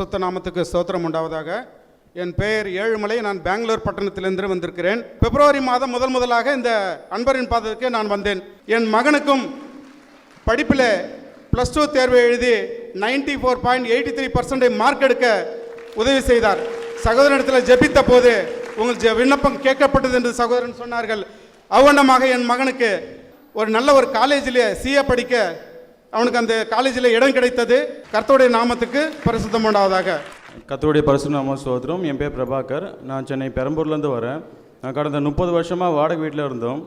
பரிசுத்த நாமத்துக்கு ஸ்தோத்திரம் உண்டாவதாக. என் பெயர் ஏழுமலை. நான் பெங்களூர் பட்டணத்திலிருந்து வந்திருக்கிறேன். பிப்ரவரி மாதம் முதல் முதலாக இந்த அன்பரின் பாதத்துக்கு நான் வந்தேன். என் மகனுக்கும் படிப்பில் ப்ளஸ் டூ தேர்வு எழுதி ninety four point eighty three percentage mark எடுக்க உதவி செய்தார். சகோதரனிடத்தில் ஜெபித்த போது உங்கள் ஜெ- விண்ணப்பம் கேட்கப்பட்டது என்று சகோதரன் சொன்னார்கள். அவ்வண்ணமாக என் மகனுக்கு ஒரு நல்ல ஒரு காலேஜில் சிஏ படிக்க அவனுக்கு அந்த காலேஜில் இடம் கிடைத்தது கர்த்தருடைய நாமத்துக்கு பரிசுத்தம் உண்டாவதாக. கத்தருடைய பரிசுநாம சோதரம் என் பேர் பிரபாகர். நான் சென்னை பெரம்பூர்லேருந்து வரேன். நான் கடந்த முப்பது வருஷமாக வாடகை வீட்டில் இருந்தோம்.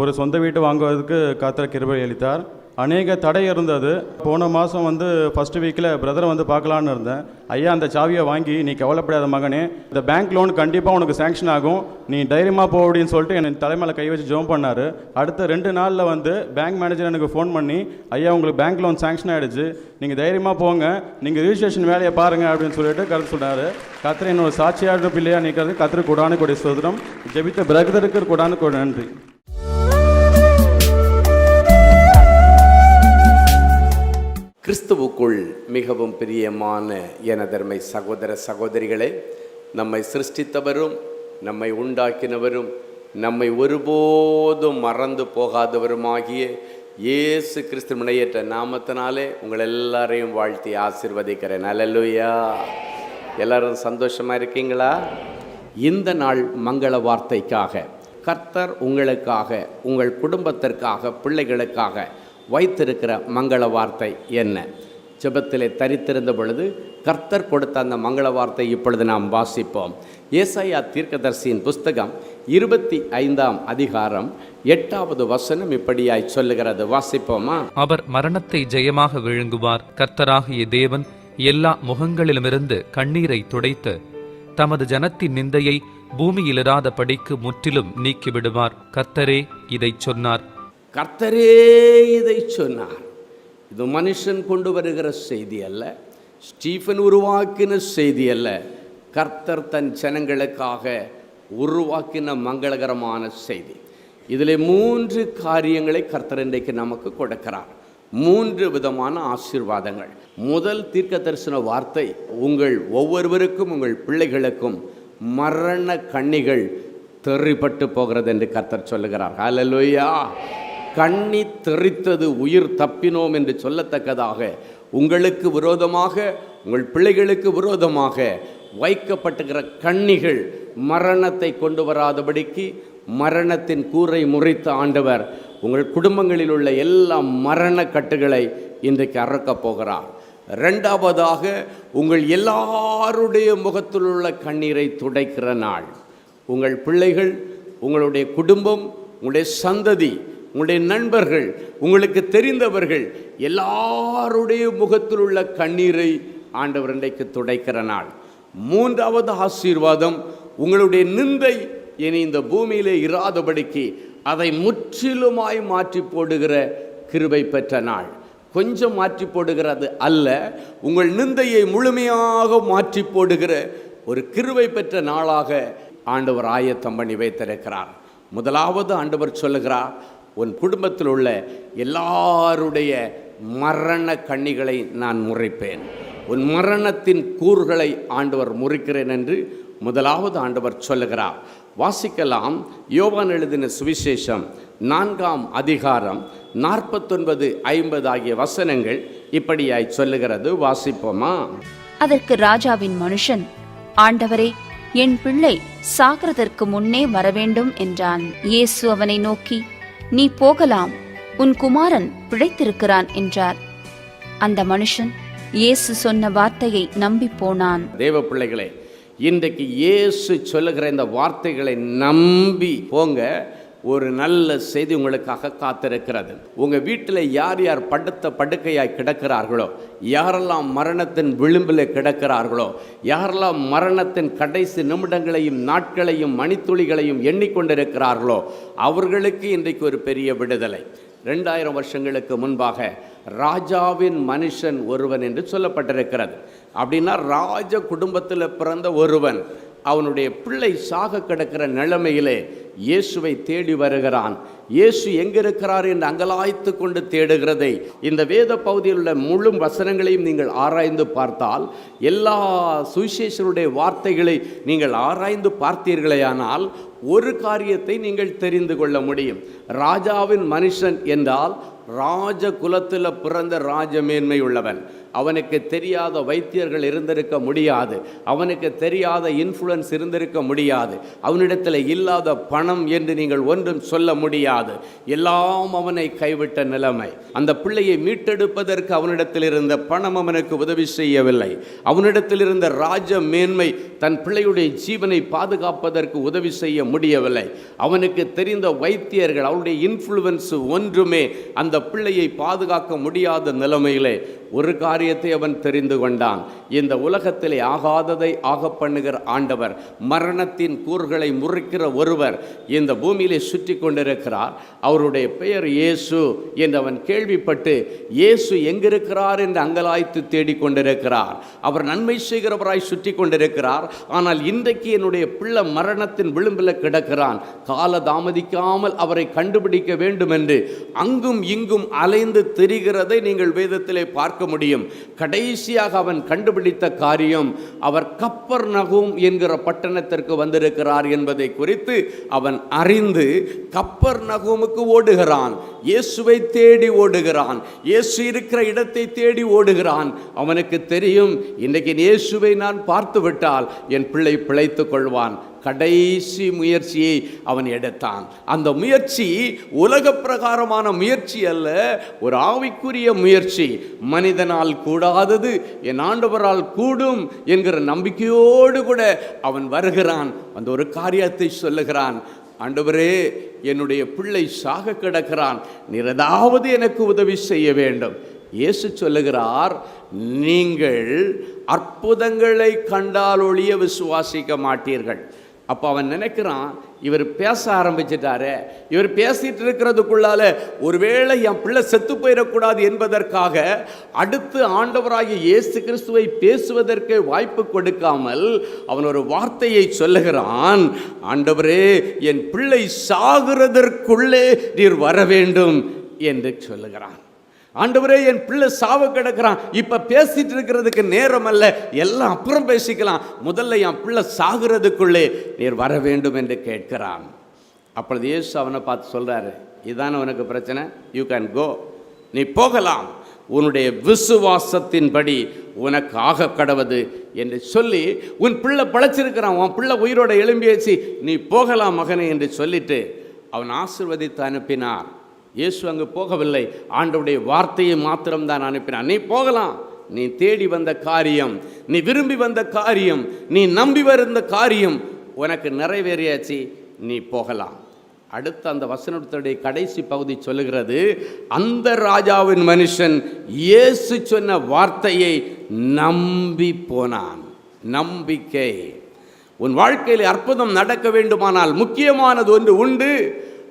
ஒரு சொந்த வீட்டு வாங்குவதற்கு கத்தர் கிருபை அளித்தார். அநேக தடை இருந்தது. போன மாதம் வந்து ஃபஸ்ட்டு வீக்கில் பிரதரை வந்து பார்க்கலான்னு இருந்தேன். ஐயா அந்த சாவியை வாங்கி நீ கவலைப்படாத மகனே இந்த பேங்க் லோன் கண்டிப்பாக உனக்கு சேங்ஷன் ஆகும். நீ தைரியமாக போ அப்படின்னு சொல்லிட்டு என்னை தலைமையில் கை வச்சு ஜோம் பண்ணார். அடுத்த ரெண்டு நாளில் வந்து பேங்க் மேனேஜர் எனக்கு ஃபோன் பண்ணி ஐயா உங்களுக்கு பேங்க் லோன் சேங்ஷன் ஆகிடுச்சு நீங்கள் தைரியமாக போங்க. நீங்கள் ரிஜிஸ்ட்ரேஷன் வேலையை பாருங்கள் அப்படின்னு சொல்லிட்டு கருத்து சொன்னார். கத்திர என்னோட சாட்சியாக பிள்ளையாக நிற்கிறது கத்திர கூடானு கொடி சோதரம் ஜெபித்த பிரகதருக்கு கூடானு கூட நன்றி. கிறிஸ்துவுக்குள் மிகவும் பிரியமான எனதர்மை சகோதர சகோதரிகளே நம்மை சிருஷ்டித்தவரும் நம்மை உண்டாக்கினவரும் நம்மை ஒருபோதும் மறந்து போகாதவருமாகிய இயேசு கிறிஸ்து முனையற்ற நாமத்தினாலே உங்கள் எல்லாரையும் வாழ்த்தி ஆசிர்வதிக்கிறேன். அல்லேலூயா எல்லாரும் சந்தோஷமாக இருக்கீங்களா? இந்த நாள் மங்கள வார்த்தைக்காக கர்த்தர் உங்களுக்காக உங்கள் குடும்பத்திற்காக பிள்ளைகளுக்காக வைத்திருக்கிற மங்கள வார்த்தை என்ன? ஜெபத்திலே தரித்திருந்த பொழுது கர்த்தர் கொடுத்த அந்த மங்கள வார்த்தை இப்பொழுது நாம் வாசிப்போம். ஏசாயா தீர்க்கதர்சியின் புஸ்தகம் இருபத்தி ஐந்தாம் அதிகாரம் எட்டாவது வசனம் இப்படியாய் சொல்லுகிறது. வாசிப்போமா? அவர் மரணத்தை ஜெயமாக விழுங்குவார். கர்த்தராகிய தேவன் எல்லா முகங்களிலுமிருந்து கண்ணீரை துடைத்து தமது ஜனத்தின் நிந்தையை பூமியிலிராத படிக்கு முற்றிலும் நீக்கிவிடுவார். கர்த்தரே இதை சொன்னார். கர்த்தரே இதை சொன்னார். இது மனுஷன் கொண்டு வருகிற செய்தி அல்ல ஸ்டீஃபன் உருவாக்கின செய்தி அல்ல கர்த்தர் தன் ஜனங்களுக்காக உருவாக்கின மங்களகரமான செய்தி. இதில் மூன்று காரியங்களை கர்த்தர் இன்றைக்கு நமக்கு கொடுக்கிறார். மூன்று விதமான ஆசீர்வாதங்கள். முதல் தீர்க்க தரிசன வார்த்தை உங்கள் ஒவ்வொருவருக்கும் உங்கள் பிள்ளைகளுக்கும் மரண கண்ணிகள் தெறிப்பட்டு போகிறது என்று கர்த்தர் சொல்லுகிறார். ஹalleluya கண்ணி தெறித்தது உயிர் தப்பினோம் என்று சொல்லத்தக்கதாக உங்களுக்கு விரோதமாக உங்கள் பிள்ளைகளுக்கு விரோதமாக வைக்கப்பட்டுகிற கண்ணிகள் மரணத்தை கொண்டு வராதபடிக்கு மரணத்தின் கூரை முறித்த ஆண்டவர் உங்கள் குடும்பங்களில் உள்ள எல்லா மரண கட்டுகளை இன்றைக்கு அறக்கப் போகிறார். ரெண்டாவதாக உங்கள் எல்லாருடைய முகத்தில் உள்ள கண்ணீரை துடைக்கிற நாள். உங்கள் பிள்ளைகள் உங்களுடைய குடும்பம் உங்களுடைய சந்ததி உங்களுடைய நண்பர்கள் உங்களுக்கு தெரிந்தவர்கள் எல்லாருடைய முகத்தில் உள்ள கண்ணீரை ஆண்டவர் இன்றைக்கு துடைக்கிற நாள். மூன்றாவது ஆசீர்வாதம் உங்களுடைய நிந்தை இனி இந்த பூமியிலே இராதபடிக்கு அதை முற்றிலுமாய் மாற்றி போடுகிற கிருபை பெற்ற நாள். கொஞ்சம் மாற்றி போடுகிறது அல்ல உங்கள் நிந்தையை முழுமையாக மாற்றி போடுகிற ஒரு கிருவை பெற்ற நாளாக ஆண்டவர் ஆயத்தம் பண்ணி வைத்திருக்கிறார். முதலாவது ஆண்டவர் சொல்லுகிறார் உன் குடும்பத்தில் உள்ள எல்லாருடைய மரண கண்ணிகளை நான் முறைப்பேன். உன் மரணத்தின் கூறுகளை ஆண்டவர் முறிக்கிறேன் என்று முதலாவது ஆண்டவர் சொல்லுகிறார். வாசிக்கலாம் யோவான் எழுதின சுவிசேஷம் நான்காம் அதிகாரம் நாற்பத்தொன்பது ஐம்பது ஆகிய வசனங்கள் இப்படியாய் சொல்லுகிறது. வாசிப்போமா? அதற்கு ராஜாவின் மனுஷன் ஆண்டவரே என் பிள்ளை சாகிறதற்கு முன்னே வரவேண்டும் என்றான். இயேசு அவனை நோக்கி நீ போகலாம் உன் குமாரன் பிழைத்திருக்கிறான் என்றார். அந்த மனுஷன் இயேசு சொன்ன வார்த்தையை நம்பி போனான். தேவ பிள்ளைகளே இன்றைக்கு இயேசு சொல்லுகிற இந்த வார்த்தைகளை நம்பி போங்க. ஒரு நல்ல செய்தி உங்களுக்காக காத்திருக்கிறது. உங்கள் வீட்டில் யார் யார் படுத்த படுக்கையாய் கிடக்கிறார்களோ யாரெல்லாம் மரணத்தின் விளிம்பில் கிடக்கிறார்களோ யாரெல்லாம் மரணத்தின் கடைசி நிமிடங்களையும் நாட்களையும் மணித்துளிகளையும் எண்ணிக்கொண்டிருக்கிறார்களோ அவர்களுக்கு இன்றைக்கு ஒரு பெரிய விடுதலை. ரெண்டாயிரம் வருஷங்களுக்கு முன்பாக ராஜாவின் மனுஷன் ஒருவன் என்று சொல்லப்பட்டிருக்கிறது. அப்படின்னா ராஜ குடும்பத்தில் பிறந்த ஒருவன். அவனுடைய பிள்ளை சாக கிடக்கிற நிலைமையிலே இயேசுவை தேடி வருகிறான். இயேசு எங்கிருக்கிறார் என்று அங்கலாய்த்து கொண்டு தேடுகிறதை இந்த வேத பகுதியில் உள்ள முழு வசனங்களையும் நீங்கள் ஆராய்ந்து பார்த்தால் எல்லா சுவிசேஷருடைய வார்த்தைகளை நீங்கள் ஆராய்ந்து பார்த்தீர்களேயானால் ஒரு காரியத்தை நீங்கள் தெரிந்து கொள்ள முடியும். ராஜாவின் மனுஷன் என்றால் ராஜ குலத்தில் பிறந்த ராஜமேன்மை உள்ளவன் அவனுக்கு தெரியாத வைத்தியர்கள் இருந்திருக்க முடியாது. அவனுக்கு தெரியாத இன்ஃப்ளூயன்ஸ் இருந்திருக்க முடியாது. அவனிடத்தில் இல்லாத பணம் என்று நீங்கள் ஒன்றும் சொல்ல முடியாது. எல்லாம் அவனை கைவிட்ட நிலைமை. அந்த பிள்ளையை மீட்டெடுப்பதற்கு அவனிடத்தில் இருந்த பணம் அவனுக்கு உதவி செய்யவில்லை. அவனிடத்தில் இருந்த ராஜ மேன்மை தன் பிள்ளையுடைய ஜீவனை பாதுகாப்பதற்கு உதவி செய்ய முடியவில்லை. அவனுக்கு தெரிந்த வைத்தியர்கள் அவருடைய இன்ஃப்ளூயன்ஸ் ஒன்றுமே அந்த பிள்ளையை பாதுகாக்க முடியாத நிலைமையிலே ஒரு காரியத்தை அவன் தெரிந்து கொண்டான். இந்த உலகத்திலே ஆகாததை ஆக பண்ணுகிற ஆண்டவர் மரணத்தின் கூறுகளை முறிக்கிற ஒருவர் இந்த பூமியிலே சுற்றி கொண்டிருக்கிறார். அவருடைய பெயர் இயேசு என்று அவன் கேள்விப்பட்டு இயேசு எங்கிருக்கிறார் என்று அங்கலாய்த்து தேடிக்கொண்டிருக்கிறார் அவர் நன்மை செய்கிறவராய் சுற்றி கொண்டிருக்கிறார். ஆனால் இன்றைக்கு என்னுடைய பிள்ளை மரணத்தின் விளிம்பில் கிடக்கிறான். கால தாமதிக்காமல் அவரை கண்டுபிடிக்க வேண்டும் என்று அங்கும் இங்கும் அலைந்து திரிகிறதை நீங்கள் வேதத்திலே பார்க்க பார்க்க முடியும். கடைசியாக அவன் கண்டுபிடித்த காரியம் அவர் கப்பர் நகும் என்கிற பட்டணத்திற்கு வந்திருக்கிறார் என்பதை குறித்து அவன் அறிந்து கப்பர் நகுமுக்கு ஓடுகிறான். இயேசுவை தேடி ஓடுகிறான். இயேசு இருக்கிற இடத்தை தேடி ஓடுகிறான். அவனுக்கு தெரியும் இன்றைக்கு இயேசுவை நான் பார்த்து விட்டால் என் பிள்ளை பிழைத்துக் கொள்வான். கடைசி முயற்சியை அவன் எடுத்தான். அந்த முயற்சி உலக பிரகாரமான முயற்சி அல்ல ஒரு ஆவிக்குரிய முயற்சி. மனிதனால் கூடாதது என் ஆண்டவரால் கூடும் என்கிற நம்பிக்கையோடு கூட அவன் வருகிறான். அந்த ஒரு காரியத்தை சொல்லுகிறான் ஆண்டவரே என்னுடைய பிள்ளை சாக கிடக்கிறான். நீர் ஏதாவது எனக்கு உதவி செய்ய வேண்டும். இயேசு சொல்லுகிறார் நீங்கள் அற்புதங்களை கண்டால் ஒழிய விசுவாசிக்க மாட்டீர்கள். அப்போ அவன் நினைக்கிறான் இவர் பேச ஆரம்பிச்சிட்டாரே. இவர் பேசிட்டு இருக்கிறதுக்குள்ளால ஒருவேளை என் பிள்ளை செத்து போயிடக்கூடாது என்பதற்காக அடுத்து ஆண்டவராகிய இயேசு கிறிஸ்துவை பேசுவதற்கு வாய்ப்பு கொடுக்காமல் அவன் ஒரு வார்த்தையை சொல்லுகிறான் ஆண்டவரே என் பிள்ளை சாகிறதற்குள்ளே நீர் வர வேண்டும் என்று சொல்லுகிறான். ஆண்டவரே என் பிள்ளை சாவ கிடக்கிறான். இப்போ பேசிட்டு இருக்கிறதுக்கு நேரம் அல்ல. எல்லாம் அப்புறம் பேசிக்கலாம். முதல்ல என் பிள்ளை சாகிறதுக்குள்ளே நீர் வர வேண்டும் என்று கேட்கிறான். அப்பொழுது இயேசு அவனை பார்த்து சொல்கிறாரு இதான உனக்கு பிரச்சனை? யூ கேன் கோ நீ போகலாம். உன்னுடைய விசுவாசத்தின்படி உனக்கு ஆக கடவுது என்று சொல்லி உன் பிள்ளை பழைச்சிருக்கிறான். உன் பிள்ளை உயிரோட எழும்பியாச்சு. நீ போகலாம் மகனே என்று சொல்லிட்டு அவன் ஆசிர்வதித்து அனுப்பினார் இயேசு அங்கு போகவில்லை. ஆண்டவுடைய வார்த்தையை மாத்திரம்தான் அனுப்பினான். நீ போகலாம். நீ தேடி வந்த காரியம். நீ விரும்பி வந்த காரியம். நீ நம்பி வருந்த காரியம். உனக்கு நிறைவேறியாச்சு. நீ போகலாம். அடுத்த அந்த வசனத்துடைய கடைசி பகுதி சொல்லுகிறது அந்த ராஜாவின் மனுஷன் இயேசு சொன்ன வார்த்தையை நம்பி போனான். நம்பிக்கை. உன் வாழ்க்கையில் அற்புதம் நடக்க வேண்டுமானால் முக்கியமானது ஒன்று உண்டு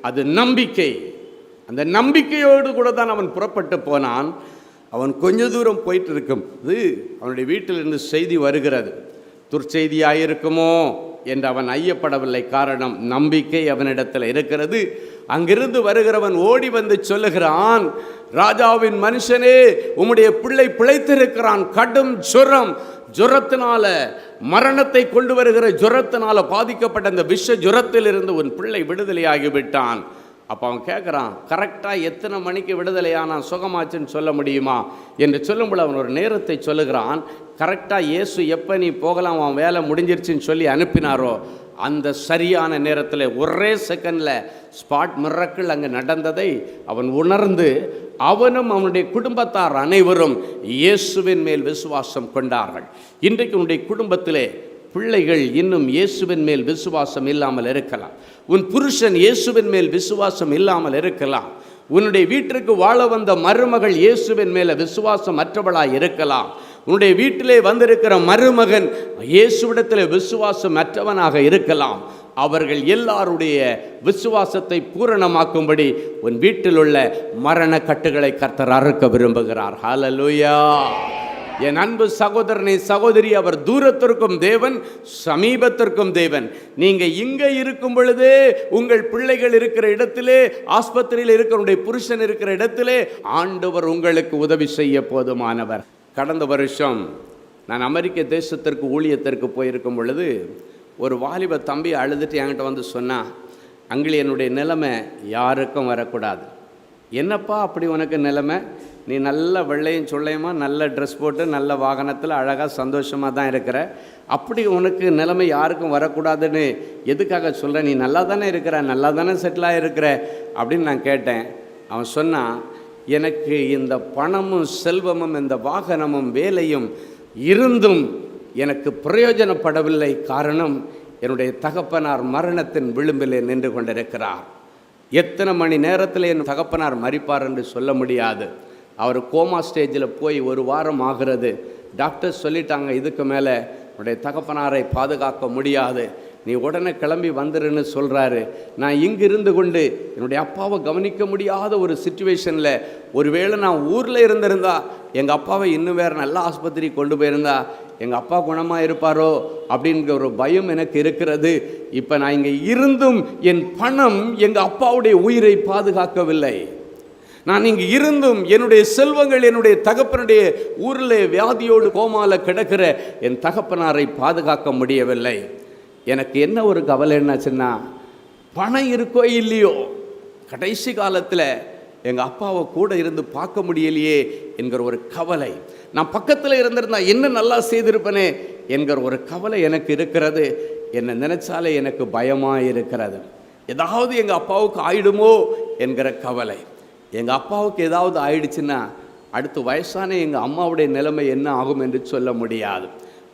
அது நம்பிக்கை. அந்த நம்பிக்கையோடு கூட தான் அவன் புறப்பட்டு போனான். அவன் கொஞ்ச தூரம் போயிட்டு இருக்கும் இது அவனுடைய வீட்டிலிருந்து செய்தி வருகிறது. துர்ச்செய்தியாயிருக்குமோ என்று அவன் ஐயப்படவில்லை. காரணம் நம்பிக்கை அவனிடத்தில் இருக்கிறது. அங்கிருந்து வருகிறவன் ஓடி வந்து சொல்லுகிறான் ராஜாவின் மனுஷனே உம்முடைய பிள்ளை பிழைத்திருக்கிறான். கடும் ஜுரம். ஜுரத்தினால மரணத்தை கொண்டு வருகிற ஜுரத்தினால பாதிக்கப்பட்ட அந்த விஷ ஜுரத்திலிருந்து உன் பிள்ளை விடுதலையாகி விட்டான் அப்போ அவன் கேட்குறான் கரெக்டாக எத்தனை மணிக்கு விடுதலையானான் சுகமாச்சுன்னு சொல்ல முடியுமா? என்று சொல்லும்போது அவன் ஒரு நேரத்தை சொல்லுகிறான் கரெக்டாக இயேசு எப்போ நீ போகலாம்? அவன் வேலை முடிஞ்சிருச்சுன்னு சொல்லி அனுப்பினாரோ? அந்த சரியான நேரத்தில் ஒரே செகண்டில் ஸ்பாட் மிரக்கள் அங்கே நடந்ததை அவன் உணர்ந்து அவனும் அவனுடைய குடும்பத்தார் அனைவரும் இயேசுவின் மேல் விசுவாசம் கொண்டார்கள். இன்றைக்கு உன்னுடைய குடும்பத்திலே பிள்ளைகள் இன்னும் இயேசுவின் மேல் விசுவாசம் இல்லாமல் இருக்கலாம். உன் புருஷன் இயேசுவின் மேல் விசுவாசம் இல்லாமல் இருக்கலாம். உன்னுடைய வீட்டிற்கு வாழ வந்த மருமகள் இயேசுவின் மேல விசுவாசம் அற்றவளாய் இருக்கலாம். உன்னுடைய வீட்டிலே வந்திருக்கிற மருமகன் இயேசுவிடத்தில் விசுவாசம் அற்றவனாக இருக்கலாம். அவர்கள் எல்லாருடைய விசுவாசத்தை பூரணமாக்கும்படி உன் வீட்டில் உள்ள மரண கட்டுகளை கர்த்தர் அறுக்க விரும்புகிறார். ஹலலுயா என் அன்பு சகோதரனை சகோதரி அவர் தூரத்திற்கும் தேவன் சமீபத்திற்கும் தேவன். நீங்கள் இங்கே இருக்கும் பொழுது உங்கள் பிள்ளைகள் இருக்கிற இடத்திலே ஆஸ்பத்திரியில் இருக்கிற புருஷன் இருக்கிற இடத்திலே ஆண்டவர் உங்களுக்கு உதவி செய்ய போதுமானவர். கடந்த வருஷம் நான் அமெரிக்க தேசத்திற்கு ஊழியத்திற்கு போயிருக்கும் பொழுது ஒரு வாலிப தம்பி அழுதுட்டு என்கிட்ட வந்து சொன்னா அங்கே என்னுடைய நிலைமை யாருக்கும் வரக்கூடாது. என்னப்பா அப்படி உனக்கு நிலைமை? நீ நல்ல வெள்ளையும் சொல்லையுமா நல்ல ட்ரெஸ் போட்டு நல்ல வாகனத்தில் அழகாக சந்தோஷமாக தான் இருக்கிற. அப்படி உனக்கு நிலைமை யாருக்கும் வரக்கூடாதுன்னு எதுக்காக சொல்கிற நீ நல்லா தானே இருக்கிற நல்லா தானே செட்டிலாக இருக்கிற அப்படின்னு நான் கேட்டேன். அவன் சொன்னான் எனக்கு இந்த பணமும் செல்வமும் இந்த வாகனமும் வேலையும் இருந்தும் எனக்கு பிரயோஜனப்படவில்லை. காரணம் என்னுடைய தகப்பனார் மரணத்தின் விளிம்பிலே நின்று கொண்டிருக்கிறார். எத்தனை மணி நேரத்தில் என் தகப்பனார் மறிப்பார் என்று சொல்ல முடியாது. அவர் கோமா ஸ்டேஜில் போய் ஒரு வாரம் ஆகிறது. டாக்டர் சொல்லிட்டாங்க இதுக்கு மேலே உன்னுடைய தகப்பனாரை பாதுகாக்க முடியாது. நீ உடனே கிளம்பி வந்துருன்னு சொல்கிறாரு நான் இங்கு இருந்து கொண்டு என்னுடைய அப்பாவை கவனிக்க முடியாத ஒரு சுச்சுவேஷனில் ஒருவேளை நான் ஊரில் இருந்திருந்தா எங்கள் அப்பாவை இன்னும் வேறு நல்ல ஆஸ்பத்திரி கொண்டு போயிருந்தா எங்கள் அப்பா குணமாக இருப்பாரோ? அப்படிங்கிற ஒரு பயம் எனக்கு இருக்கிறது. இப்போ நான் இங்கே இருந்தும் என் பணம் எங்கள் அப்பாவுடைய உயிரை பாதுகாக்கவில்லை. நான் இங்கு இருந்தும் என்னுடைய செல்வங்கள் என்னுடைய தகப்பனுடைய ஊரில் வியாதியோடு கோமால கிடக்கிற என் தகப்பனாரை பாதுகாக்க முடியவில்லை. எனக்கு என்ன ஒரு கவலை என்னாச்சுன்னா பணம் இருக்கோ இல்லையோ கடைசி காலத்தில் எங்கள் அப்பாவை கூட இருந்து பார்க்க முடியலையே என்கிற ஒரு கவலை. நான் பக்கத்தில் இருந்திருந்தா என்ன நல்லா செய்திருப்பனே என்கிற ஒரு கவலை எனக்கு இருக்கிறது. என்னை நினைச்சாலே எனக்கு பயமாக இருக்கிறது. ஏதாவது எங்கள் அப்பாவுக்கு ஆயிடுமோ என்கிற கவலை. எங்கள் அப்பாவுக்கு ஏதாவது ஆயிடுச்சுன்னா அடுத்து வயசான எங்கள் அம்மாவுடைய நிலைமை என்ன ஆகும் என்று சொல்ல முடியாது.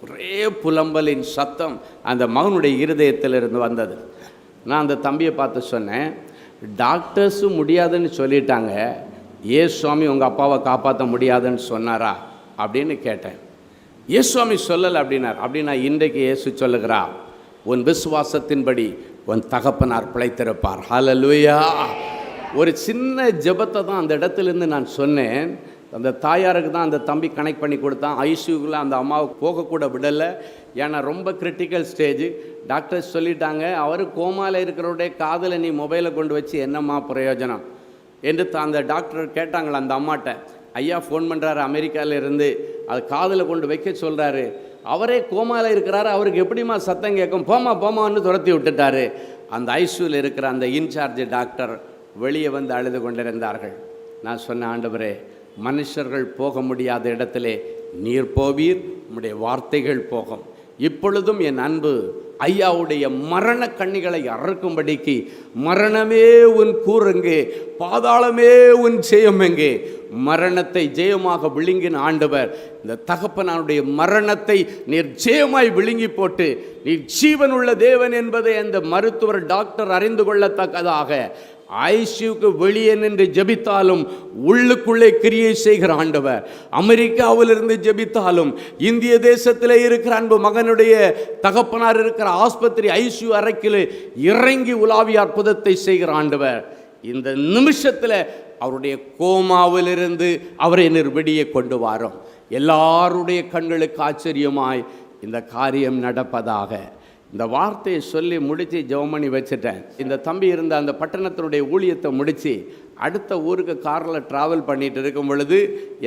ஒரே புலம்பலின் சத்தம் அந்த மகனுடைய இருதயத்திலிருந்து வந்தது. நான் அந்த தம்பியை பார்த்து சொன்னேன் டாக்டர்ஸும் முடியாதுன்னு சொல்லிட்டாங்க. ஏ சுவாமி உங்கள் அப்பாவை காப்பாற்ற முடியாதுன்னு சொன்னாரா? அப்படின்னு கேட்டேன். இயேசுவாமி சொல்லலை அப்படின்னார். அப்படின்னா இன்றைக்கு இயேசு சொல்லுகிறா உன் விசுவாசத்தின்படி உன் தகப்பனார் பிழைத்திருப்பார். ஹலலுயா ஒரு சின்ன ஜெபத்தை தான் அந்த இடத்துலேருந்து நான் சொன்னேன். அந்த தாயாருக்கு தான் அந்த தம்பி கனெக்ட் பண்ணி கொடுத்தான். ஐசியூக்குள்ளே அந்த அம்மாவை போகக்கூட விடலை. ஏன்னா ரொம்ப கிரிட்டிக்கல் ஸ்டேஜ் டாக்டர்ஸ் சொல்லிட்டாங்க அவர் கோமாவில் இருக்கிறவருடைய காதில் நீ மொபைலை கொண்டு வச்சு என்னம்மா பிரயோஜனம்? என்று த- அந்த டாக்டர் கேட்டாங்களா அந்த அம்மாட்ட. ஐயா ஃபோன் பண்ணுறாரு அமெரிக்காவிலேருந்து அது காதில் கொண்டு வைக்க சொல்கிறாரு அவரே கோமாவில் இருக்கிறாரு. அவருக்கு எப்படிம்மா சத்தம் கேட்கும்? போமா போமான்னு துரத்தி விட்டுட்டாரு. அந்த ஐசியூவில் இருக்கிற அந்த இன்சார்ஜ் டாக்டர் வெளியே வந்து அழுது கொண்டிருந்தார்கள். நான் சொன்ன ஆண்டவரே மனுஷர்கள் போக முடியாத இடத்திலே நீர் போவீர் உம்முடைய வார்த்தைகள் போகும். இப்பொழுதும் என் அன்பு ஐயாவுடைய மரண கண்ணிகளை அறுக்கும்படிக்கு மரணமே உன் கூறுங்கே பாதாளமே உன் ஜெயம் எங்கே. மரணத்தை ஜெயமாக விழுங்கின ஆண்டவர் இந்த தகப்பனானுடைய மரணத்தை நீர் ஜெயமாய் விழுங்கி போட்டு நீர் ஜீவனுள்ள தேவன் என்பதை அந்த மருத்துவர் டாக்டர் அறிந்து கொள்ளத்தக்கதாக ஐசியூக்கு வெளியே நின்று ஜெபித்தாலும் உள்ளுக்குள்ளே கிரியை செய்கிற ஆண்டவர். அமெரிக்காவிலிருந்து ஜெபித்தாலும் இந்திய தேசத்தில் இருக்கிற அன்பு மகனுடைய தகப்பனார் இருக்கிற ஆஸ்பத்திரி ஐசியூ அறைக்கில் இறங்கி உலாவிய அற்புதத்தை செய்கிற ஆண்டவர். இந்த நிமிஷத்தில் அவருடைய கோமாவிலிருந்து அவரை நிர்வடியை கொண்டு வாரோம். எல்லாருடைய கண்களுக்கு ஆச்சரியமாய் இந்த காரியம் நடப்பதாக இந்த வார்த்தையை சொல்லி முடித்து ஜெபமணி வச்சுட்டேன். இந்த தம்பி இருந்த அந்த பட்டணத்தினுடைய ஊழியத்தை முடித்து அடுத்த ஊருக்கு காரில் ட்ராவல் பண்ணிகிட்டு இருக்கும் பொழுது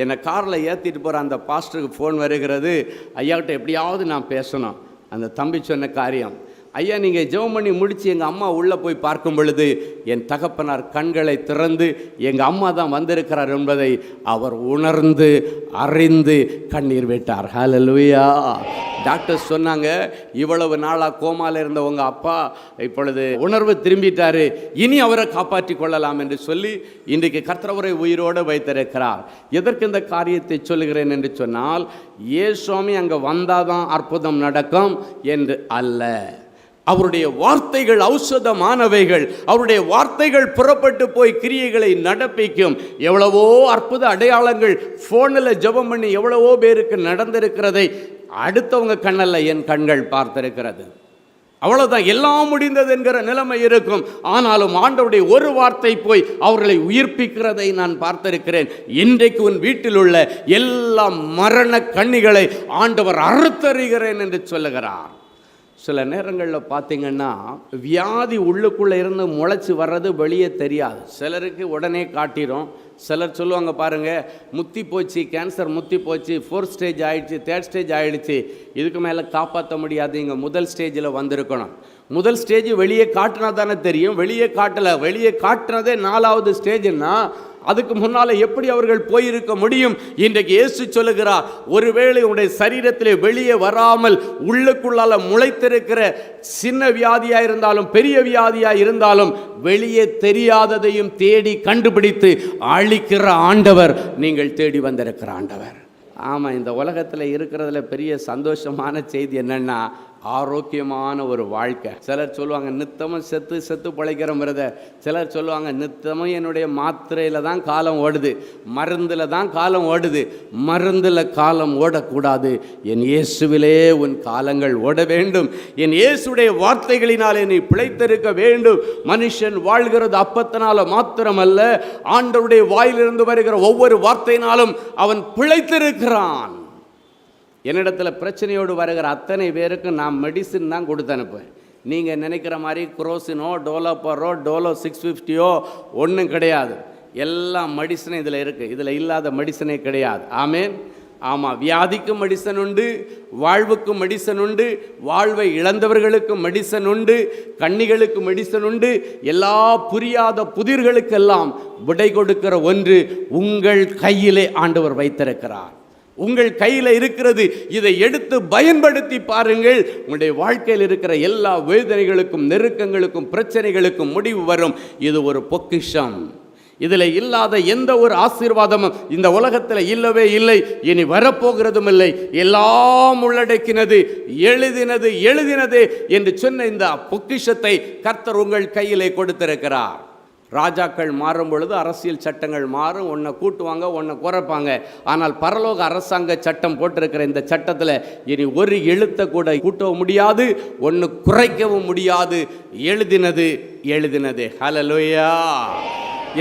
என்னை காரில் ஏற்றிட்டு போகிற அந்த பாஸ்டருக்கு ஃபோன் வருகிறது. ஐயாக்கிட்ட எப்படியாவது நான் பேசணும். அந்த தம்பி சொன்ன காரியம். ஐயா நீங்கள் ஜெபம் பண்ணி முடித்து எங்கள் அம்மா உள்ளே போய் பார்க்கும் பொழுது என் தகப்பனார் கண்களை திறந்து எங்கள் அம்மா தான் வந்திருக்கிறார் என்பதை அவர் உணர்ந்து அறிந்து கண்ணீர் விட்டார். ஹலலுயா டாக்டர் சொன்னாங்க இவ்வளவு நாளாக கோமால இருந்த உங்க அப்பா இப்பொழுது உணர்வு திரும்பிட்டாரு. இனி அவரை காப்பாற்றி கொள்ளலாம் என்று சொல்லி இன்றைக்கு கர்த்தரவரை உயிரோடு வைத்திருக்கிறார். எதற்கு இந்த காரியத்தை சொல்லுகிறேன் என்று சொன்னால் ஏ சுவாமி அங்கே வந்தாதான் அற்புதம் நடக்கும் என்று அல்ல. அவருடைய வார்த்தைகள் ஔஷதமானவைகள். அவருடைய வார்த்தைகள் புறப்பட்டு போய் கிரியைகளை நடப்பிக்கும். எவ்வளவோ அற்புத அடையாளங்கள் ஃபோனில் ஜெபம் பண்ணி எவ்வளவோ பேருக்கு நடந்திருக்கிறதை அடுத்தவங்க கண்ணல்ல என் கண்கள் பார்த்திருக்கிறது. அவ்வளோதான் எல்லாம் முடிந்தது என்கிற நிலைமை இருக்கும். ஆனாலும் ஆண்டவருடைய ஒரு வார்த்தை போய் அவர்களை உயிர்ப்பிக்கிறதை நான் பார்த்திருக்கிறேன். இன்றைக்கு உன் வீட்டில் உள்ள எல்லா மரண கண்ணிகளை ஆண்டவர் அறுத்தறிகிறேன் என்று சொல்லுகிறார். சில நேரங்களில் பார்த்தீங்கன்னா வியாதி உள்ளுக்குள்ளே இருந்து முளைச்சி வர்றது வெளியே தெரியாது. சிலருக்கு உடனே காட்டிடும் சிலர் சொல்லுவாங்க பாருங்கள் முத்தி போச்சு கேன்சர் முத்தி போச்சு ஃபோர்த் ஸ்டேஜ் ஆகிடுச்சு தேர்ட் ஸ்டேஜ் ஆகிடுச்சு இதுக்கு மேலே காப்பாற்ற முடியாது இங்கே முதல் ஸ்டேஜில் வந்திருக்கணும். முதல் ஸ்டேஜ் வெளியே காட்டினா தானே தெரியும் வெளியே காட்டலை வெளியே காட்டுனதே நாலாவது ஸ்டேஜுன்னா அதுக்கு முன்னால் எப்படி அவர்கள் போயிருக்க முடியும்? இன்றைக்கு இயேசு சொல்லுகிறார் ஒருவேளை உடைய சரீரத்திலே வெளியே வராமல் உள்ளுக்குள்ளால முளைத்திருக்கிற சின்ன வியாதியாக இருந்தாலும் பெரிய வியாதியாக இருந்தாலும் வெளியே தெரியாததையும் தேடி கண்டுபிடித்து அழிக்கிற ஆண்டவர் நீங்கள் தேடி வந்திருக்கிற ஆண்டவர். ஆமாம் இந்த உலகத்தில் இருக்கிறதுல பெரிய சந்தோஷமான செய்தி என்னென்னா ஆரோக்கியமான ஒரு வாழ்க்கை. சிலர் சொல்லுவாங்க நித்தமும் செத்து செத்து பிழைக்கிறோம் பிரதர் சிலர் சொல்லுவாங்க நித்தமும் என்னுடைய மாத்திரையில் தான் காலம் ஓடுது. மருந்தில் தான் காலம் ஓடுது. மருந்தில் காலம் ஓடக்கூடாது. என் இயேசுவிலே உன் காலங்கள் ஓட வேண்டும். என் இயேசுடைய வார்த்தைகளினாலே நீ பிழைத்திருக்க வேண்டும். மனுஷன் வாழ்கிறது அப்பத்தினால மாத்திரமல்ல. ஆண்டவருடைய வாயிலிருந்து வருகிற ஒவ்வொரு வார்த்தையினாலும் அவன் பிழைத்திருக்கிறான். என்னிடத்தில் பிரச்சனையோடு வருகிற அத்தனை பேருக்கும் நான் மெடிசின் தான் கொடுத்து அனுப்புவேன். நீங்கள் நினைக்கிற மாதிரி குரோசினோ டோலோப்பரோ டோலோ சிக்ஸ் ஃபிஃப்டியோ ஒன்றும் கிடையாது. எல்லா மெடிசனும் இதில் இருக்குது இதில் இல்லாத மெடிசனே கிடையாது. ஆமேன். ஆமாம் வியாதிக்கும் மெடிசன் உண்டு வாழ்வுக்கும் மெடிசன் உண்டு வாழ்வை இழந்தவர்களுக்கும் மெடிசன் உண்டு கண்ணிகளுக்கு மெடிசன் உண்டு எல்லா புரியாத புதிர்களுக்கெல்லாம் விடை கொடுக்கிற ஒன்று உங்கள் கையிலே ஆண்டவர் வைத்திருக்கிறார். உங்கள் கையில் இருக்கிறது. இதை எடுத்து பயன்படுத்தி பாருங்கள். உங்களுடைய வாழ்க்கையில் இருக்கிற எல்லா வேதனைகளுக்கும் நெருக்கங்களுக்கும் பிரச்சனைகளுக்கும் முடிவு வரும். இது ஒரு பொக்கிஷம். இதில் இல்லாத எந்த ஒரு ஆசீர்வாதமும் இந்த உலகத்தில் இல்லவே இல்லை. இனி வரப்போகிறதும் இல்லை. எல்லாம் உள்ளடக்கினது எழுதினது எழுதினது என்று சொன்ன இந்த பொக்கிஷத்தை கர்த்தர் உங்கள் கையிலே கொடுத்திருக்கிறார். ராஜாக்கள் மாறும் பொழுது அரசியல் சட்டங்கள் மாறும். ஒன்றை கூட்டுவாங்க ஒன்றை குறைப்பாங்க. ஆனால் பரலோக அரசாங்க சட்டம் போட்டிருக்கிற இந்த சட்டத்தில் இனி ஒரு எழுத்தை கூட கூட்டவும் முடியாது ஒன்று குறைக்கவும் முடியாது. எழுதினது எழுதினது. ஹலலோயா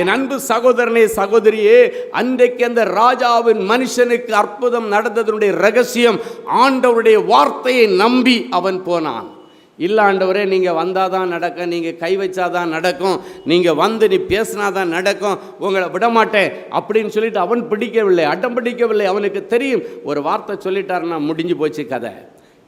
என் அன்பு சகோதரனே சகோதரியே அன்றைக்கு அந்த ராஜாவின் மனுஷனுக்கு அற்புதம் நடந்ததனுடைய ரகசியம் ஆண்டவருடைய வார்த்தையை நம்பி அவன் போனான். இல்லை ஆண்டவரே நீங்கள் வந்தால் தான் நடக்கும் நீங்கள் கை வச்சாதான் நடக்கும் நீங்கள் வந்து நீ பேசினா தான் நடக்கும் உங்களை விடமாட்டேன் அப்படின்னு சொல்லிட்டு அவன் பிடிக்கவில்லை அடம் பிடிக்கவில்லை. அவனுக்கு தெரியும் ஒரு வார்த்தை சொல்லிட்டாருன்னா முடிஞ்சு போச்சு கதை.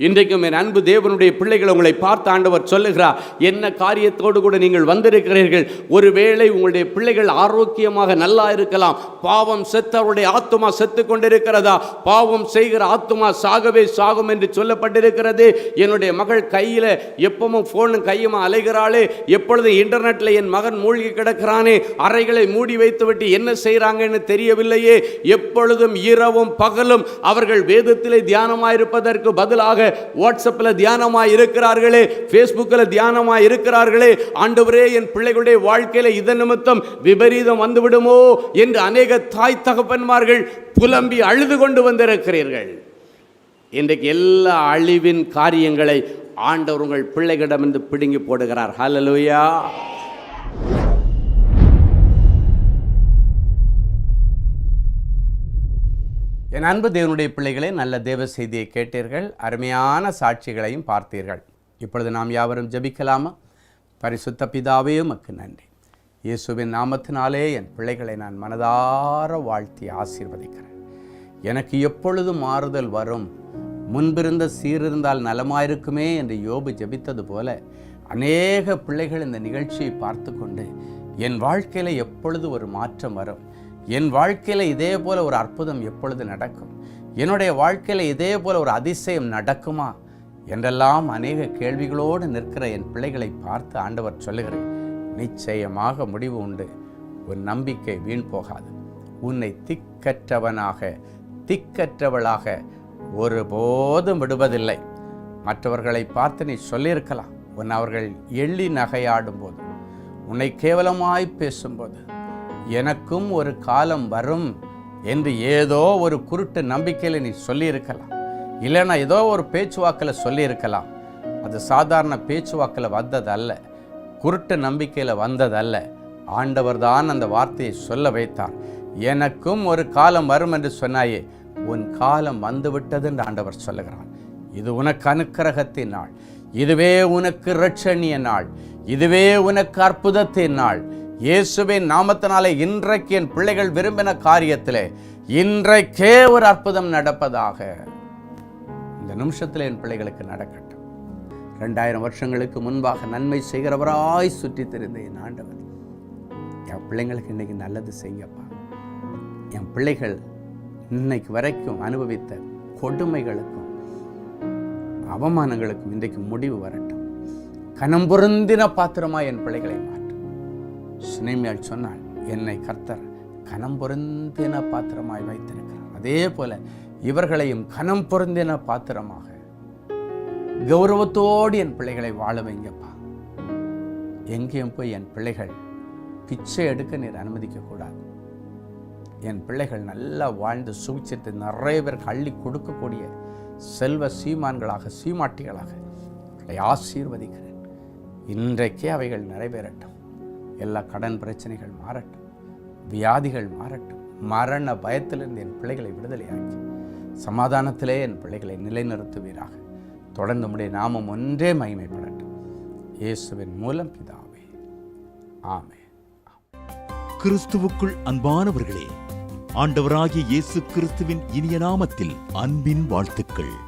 இன்றைக்கும் என் அன்பு தேவனுடைய பிள்ளைகள் உங்களை பார்த்து ஆண்டவர் சொல்லுகிறார் என்ன காரியத்தோடு கூட நீங்கள் வந்திருக்கிறீர்கள்? ஒருவேளை உங்களுடைய பிள்ளைகள் ஆரோக்கியமாக நல்லா இருக்கலாம். பாவம் செத்தவருடைய ஆத்துமா செத்து கொண்டிருக்கிறதா? பாவம் செய்கிற ஆத்துமா சாகவே சாகும் என்று சொல்லப்பட்டிருக்கிறது. என்னுடைய மகள் கையில் எப்பவும் ஃபோனும் கையுமா அலைகிறாளே. எப்பொழுதும் இன்டர்நெட்டில் என் மகன் மூழ்கி கிடக்கிறானே. அறைகளை மூடி வைத்துவிட்டு என்ன செய்கிறாங்கன்னு தெரியவில்லையே. எப்பொழுதும் இரவும் பகலும் அவர்கள் வேதத்திலே தியானமாயிருப்பதற்கு பதிலாக வாட்ஸ்அப்பில் தியானமாக இருக்கிறார்களே ஃபேஸ்புக்கில் தியானமாக இருக்கிறார்களே ஆண்டவரே என் பிள்ளைகளுடைய வாழ்க்கையில் இதன் நிமித்தம் விபரீதம் வந்துவிடுமோ என்று அநேக தாய் தகப்பன்மார்கள் புலம்பி அழுது கொண்டு வந்திருக்கிறீர்கள். இன்றைக்கு எல்லா அழிவின் காரியங்களை ஆண்டவர் உங்கள் பிள்ளைகளிடமிருந்து பிடுங்கி போடுகிறார். ஹalleluya என் அன்பு தேவனுடைய பிள்ளைகளே நல்ல தேவ செய்தியை கேட்டீர்கள். அருமையான சாட்சிகளையும் பார்த்தீர்கள். இப்பொழுது நாம் யாவரும் ஜெபிக்கலாமா? பரிசுத்த பிதாவே உமக்கு நன்றி. இயேசுவின் நாமத்தினாலே என் பிள்ளைகளை நான் மனதார வாழ்த்தி ஆசீர்வதிக்கிறேன். எனக்கு எப்பொழுது மாறுதல் வரும்? முன்பிருந்த சீரிருந்தால் நலமாயிருக்குமே என்று யோபு ஜபித்தது போல அநேக பிள்ளைகள் இந்த நிகழ்ச்சியை பார்த்து கொண்டு என் வாழ்க்கையில் எப்பொழுது ஒரு மாற்றம் வரும்? என் வாழ்க்கையில் இதே போல் ஒரு அற்புதம் எப்பொழுது நடக்கும்? என்னுடைய வாழ்க்கையில் இதே போல் ஒரு அதிசயம் நடக்குமா? என்றெல்லாம் அநேக கேள்விகளோடு நிற்கிற என் பிள்ளைகளை பார்த்து ஆண்டவர் சொல்லுகிறேன் நிச்சயமாக முடிவு உண்டு. உன் நம்பிக்கை வீண் போகாது. உன்னை திக்கற்றவனாக திக்கற்றவளாக ஒருபோதும் விடுவதில்லை. மற்றவர்களை பார்த்து நீ சொல்லியிருக்கலாம் உன் அவர்கள் எள்ளி நகையாடும் போது உன்னை கேவலமாய் பேசும்போது எனக்கும் ஒரு காலம் வரும் என்று ஏதோ ஒரு குருட்டு நம்பிக்கையில் நீ சொல்லியிருக்கலாம். இல்லைன்னா ஏதோ ஒரு பேச்சுவாக்கில் சொல்லியிருக்கலாம். அது சாதாரண பேச்சுவாக்கில் வந்ததல்ல. குருட்டு நம்பிக்கையில் வந்ததல்ல. ஆண்டவர் தான் அந்த வார்த்தையை சொல்ல வைத்தார். எனக்கும் ஒரு காலம் வரும் என்று சொன்னாயே உன் காலம் வந்துவிட்டது என்று ஆண்டவர் சொல்லுகிறான் இது உனக்கு அனுக்கிரகத்தின் நாள். இதுவே உனக்கு ரட்சணிய நாள். இதுவே உனக்கு அற்புதத்தின் நாள். இயேசுவின் நாமத்தினாலே இன்றைக்கு என் பிள்ளைகள் விரும்பின காரியத்திலே இன்றைக்கே ஒரு அற்புதம் நடப்பதாக. இந்த நிமிஷத்தில் என் பிள்ளைகளுக்கு நடக்கட்டும். ரெண்டாயிரம் வருஷங்களுக்கு முன்பாக நன்மை செய்கிறவராய் சுற்றி தெரிந்த என் ஆண்டவர். என் பிள்ளைங்களுக்கு இன்னைக்கு நல்லது செய்யப்பா. என் பிள்ளைகள் இன்னைக்கு வரைக்கும் அனுபவித்த கொடுமைகளுக்கும் அவமானங்களுக்கும் இன்றைக்கு முடிவு வரட்டும். கனம் பொருந்தின பாத்திரமா என் பிள்ளைகளை மாற்றும் சினைமையால் சொன்னாள் என்னை கர்த்தர் கனம் பொருந்தின பாத்திரமாய் வைத்திருக்கிறார். அதே போல இவர்களையும் கனம் பொருந்தின பாத்திரமாக. கௌரவத்தோடு என் பிள்ளைகளை வாழ வைங்கப்பா. எங்கேயும் போய் என் பிள்ளைகள் பிச்சை எடுக்க நீர் அனுமதிக்கக்கூடாது. என் பிள்ளைகள் நல்லா வாழ்ந்து சுவிச்சத்தை நிறைய பேருக்கு அள்ளி கொடுக்கக்கூடிய செல்வ சீமான்களாக சீமாட்டிகளாக அவர்களை ஆசீர்வதிக்கிறேன். இன்றைக்கே அவைகள் நிறைவேறட்டும். எல்லா கடன் பிரச்சனைகள் மாறட்டும். வியாதிகள் மாறட்டும். மரண பயத்திலிருந்து என் பிள்ளைகளை விடுதலையாக்கி சமாதானத்திலே என் பிள்ளைகளை நிலைநிறுத்துவீராக. தொடர்ந்து நம்முடைய நாமம் ஒன்றே மகிமைப்படட்டும். இயேசுவின் மூலம் பிதாவே. ஆமே கிறிஸ்துவுக்குள் அன்பானவர்களே ஆண்டவராகிய இயேசு கிறிஸ்துவின் இனிய நாமத்தில் அன்பின் வாழ்த்துக்கள்.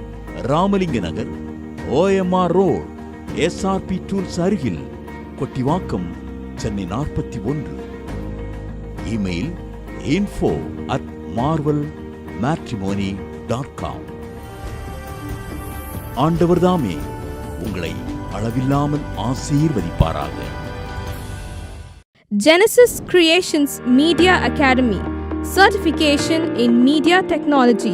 Ramalinga Nagar OMR road SRP tools அருகில் கொட்டிவாக்கம் சென்னை நாற்பத்தி ஒன்று. Email info at Marvel matrimony dot com ஆண்டவர்தாமே உங்களை அளவில்லாமல் ஆசீர்வதிப்பாராக. Genesis creations media academy certification in media technology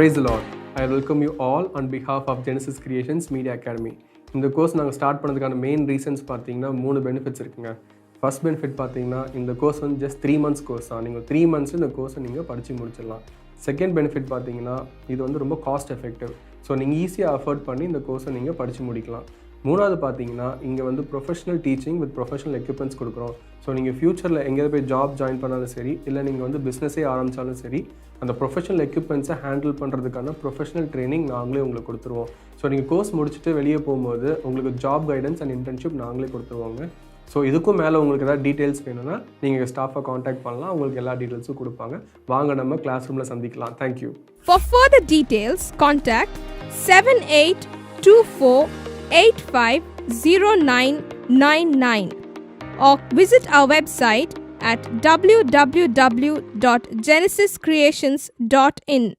Praise the I welcome you all on behalf of Genesis creations media academy இந்த course நாங்கள் start பண்ணதுக்கான main reasons பார்த்தீங்கன்னா மூணு benefits இருக்குங்க. First benefit பார்த்தீங்கன்னா இந்த கோர்ஸ் வந்து ஜஸ்ட் த்ரீ மந்த்ஸ் கோர்ஸ் தான் நீங்கள் த்ரீ மந்த்ஸ் இந்த கோர்ஸை நீங்கள் படித்து முடிச்சிடலாம். செகண்ட் பெனிஃபிட் பார்த்தீங்கன்னா இது வந்து ரொம்ப காஸ்ட் எஃபெக்டிவ் ஸோ நீங்கள் ஈஸியாக அஃபோர்ட் பண்ணி இந்த கோர்ஸை நீங்கள் படித்து முடிக்கலாம். மூணாவது பார்த்தீங்கன்னா இங்கே வந்து professional teaching with professional equipments கொடுக்குறோம். ஸோ நீங்கள் ஃப்யூச்சரில் எங்கேயாவது போய் ஜாப் ஜாயின் பண்ணாலும் சரி இல்லை நீங்கள் வந்து பிஸ்னஸே ஆரம்பித்தாலும் சரி அந்த ப்ரொஃபஷனல் எக்யூப்மெண்ட்ஸை ஹேண்டில் பண்ணுறதுக்கான ப்ரொஃபஷனல் ட்ரைனிங் நாங்களே உங்களுக்கு கொடுத்துருவோம். ஸோ நீங்கள் கோர்ஸ் முடிச்சுட்டு வெளியே போகும்போது உங்களுக்கு ஜாப் கைடன்ஸ் அண்ட் இன்டர்ன்ஷிப் நாங்களே கொடுத்துருவோங்க. ஸோ இதுக்கும் மேலே உங்களுக்கு ஏதாவது டீட்டெயில்ஸ் வேணும்னா நீங்கள் ஸ்டாஃபை காண்டாக்ட் பண்ணலாம். உங்களுக்கு எல்லா டீட்டெயில்ஸும் கொடுப்பாங்க. வாங்க நம்ம கிளாஸ் ரூமில் சந்திக்கலாம். Thank you seven eight two four 7824850999 or visit our website at www.genesiscreations.in.